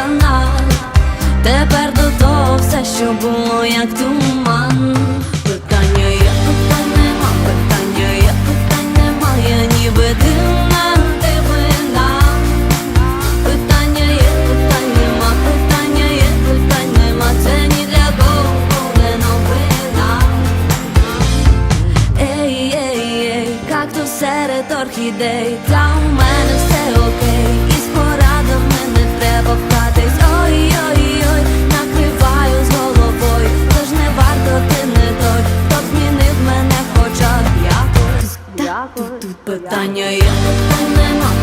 сана, тепер до того все, що було, як туман. Питання є, питань нема, питання є, питань немає, я ніби дивна дивина. Питання є, питань нема, питання є, питань нема, це ні для Бога не новина. Ей, ей, ей, як то серед орхідей, та у мене. питання є, тут нема.